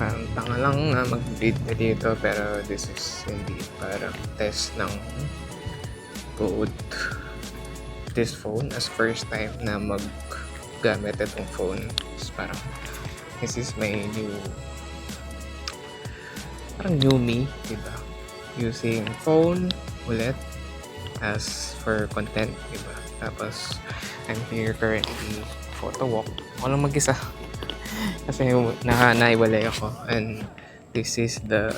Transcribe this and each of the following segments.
Parang tanga lang na mag-video dito pero this is hindi parang test ng both this phone as first time na maggamit itong phone. Is parang this is my new parang new me, diba? Using phone ulit as for content, diba? Tapos, I'm here currently photo walk. Ako lang mag-isa. Kasi naka naiwalay ako. And this is the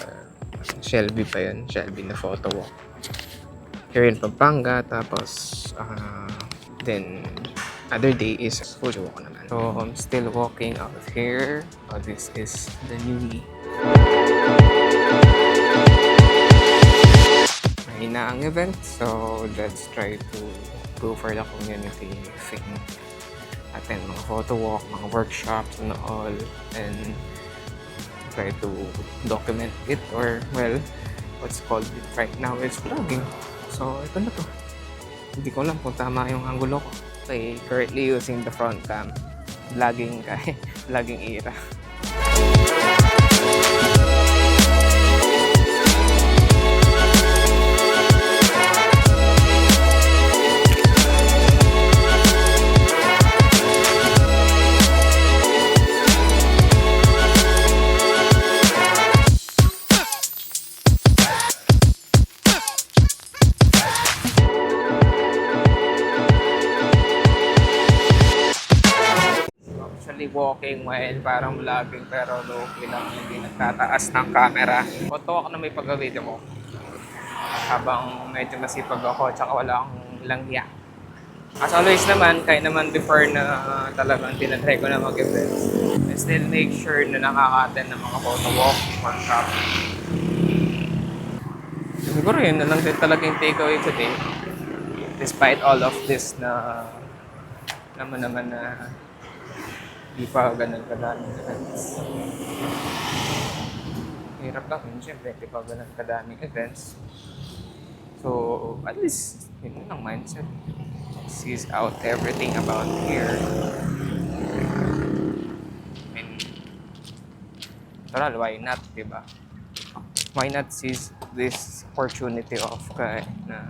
Shelby pa yun. Shelby na photo walk. Here in Pampanga. Tapos, ah, then, other day is photo walk naman. So, I'm still walking out here. So, this is the new. Mahina ang event. So, let's try to go for the community thing attend mga photo walk, mga workshops and all and try to document it or well what's called it right now is vlogging. So ito na to. Hindi ko alam kung tama yung angulo ko. Okay currently using the front cam. Vlogging kay vlogging era walking while parang vlogging pero low-key lang hindi nagtataas ng camera. Photo ako na may pag-video ko. Habang medyo masipag ako tsaka wala akong langya. As always naman, kahit naman before na talagang tinatry ko na mag-events, I still make sure na nakaka-attend ng mga photo walk, workshop. Siguro yun na lang din talaga yung takeaway today. Despite all of this na naman naman na di pa ganun kadaming events. Hirap lang yun, syempre, di pa ganun kadaming events. So, at least, yun lang mindset. Sees out everything about here. I mean, total, why not, di ba? Why not seize this opportunity of kay na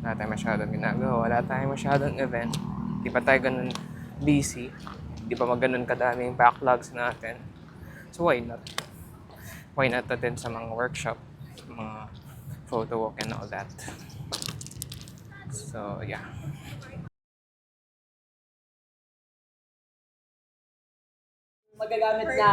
wala tayong masyadong ginagawa, wala tayong masyadong event, di pa tayo ganun busy, di pa maganon kadaming backlogs natin. So why not? Why not attend sa mga workshop, mga photo walk and all that. So yeah. magagamit na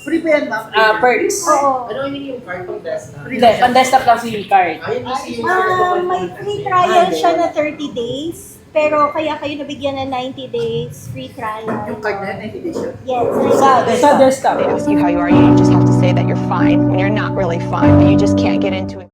Free pa yan, ma'am. ah, perks. Oo. Ano yung yung card pang desktop? Hindi, pan-desktop lang si card. Ayun yung Ah, may free trial siya na 30 days. Pero kaya kayo nabigyan ng 90 days free trial. Yung card na yan, edition. Yes. Sa, sa desktop. They ask you how you are, you just have to say that you're fine when you're not really fine, but you just can't get into it.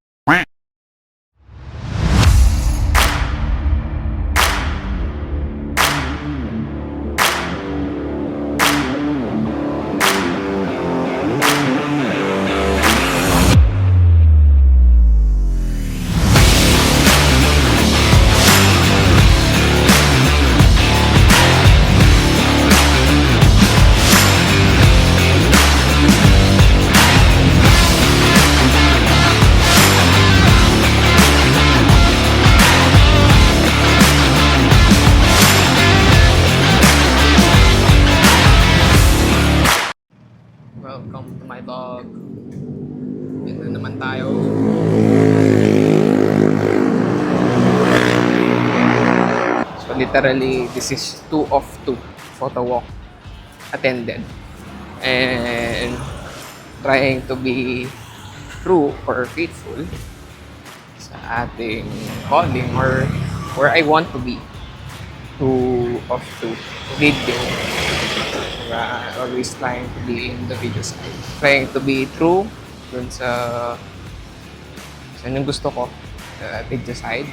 Literally, this is two of two photo walk attended. And trying to be true or faithful sa ating calling or where I want to be. Two of two video uh, always trying to be in the video side. Trying to be true dun sa sa yung gusto ko, uh, video side.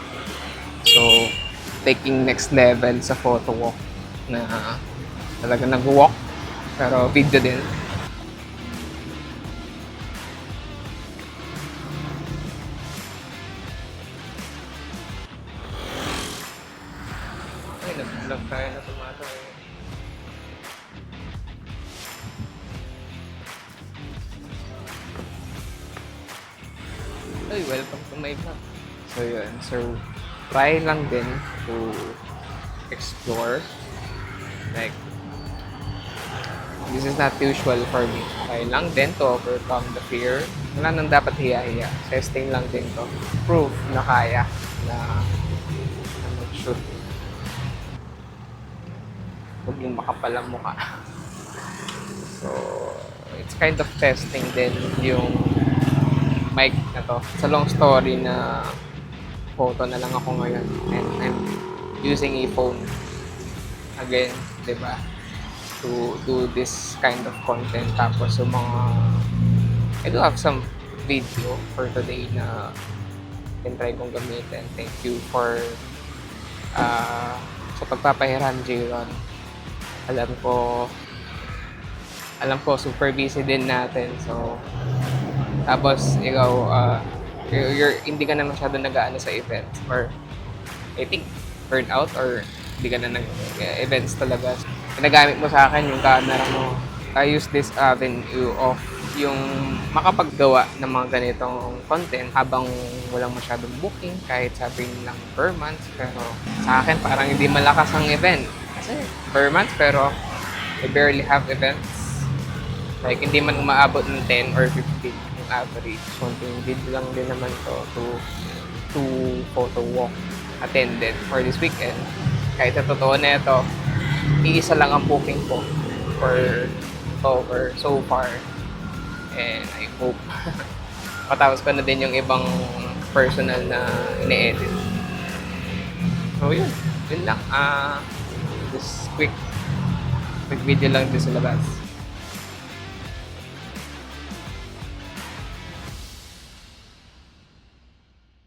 So, taking next level sa photo walk na talaga nag-walk pero video din. Ay, nag-vlog na tumato. Ay, welcome to my vlog. So yun, so try lang din to explore. Like, this is not usual for me. Try lang din to overcome the fear. Wala nang dapat hiya-hiya. Testing lang din to. Proof na kaya na na mag-shoot. Huwag yung makapal ang mukha. So, it's kind of testing din yung mic na to. It's a long story na photo na lang ako ngayon. And I'm using a phone again, di ba? To do this kind of content. Tapos yung mga... I do have some video for today na can try kong gamitin. Thank you for uh, sa pagpapahiram, J-Ron. Alam ko alam ko super busy din natin. So, tapos ikaw, uh, you're, you're- hindi ka na masyado nag-aano sa events or I think burn out or hindi ka na nag-events talaga. Ginagamit mo sa akin yung camera mo. I use this avenue of yung makapaggawa ng mga ganitong content habang walang masyadong booking kahit sabihin lang per month pero sa akin parang hindi malakas ang event kasi per month pero I barely have events Like, hindi man umaabot ng 10 or 15 yung average. Konting bid lang din naman to to to photo walk attended for this weekend. Kahit sa totoo na ito, iisa lang ang booking ko for over so far. And I hope matapos ko na din yung ibang personal na ine-edit. So yun, yun lang. Ah, just quick quick video lang din sa labas.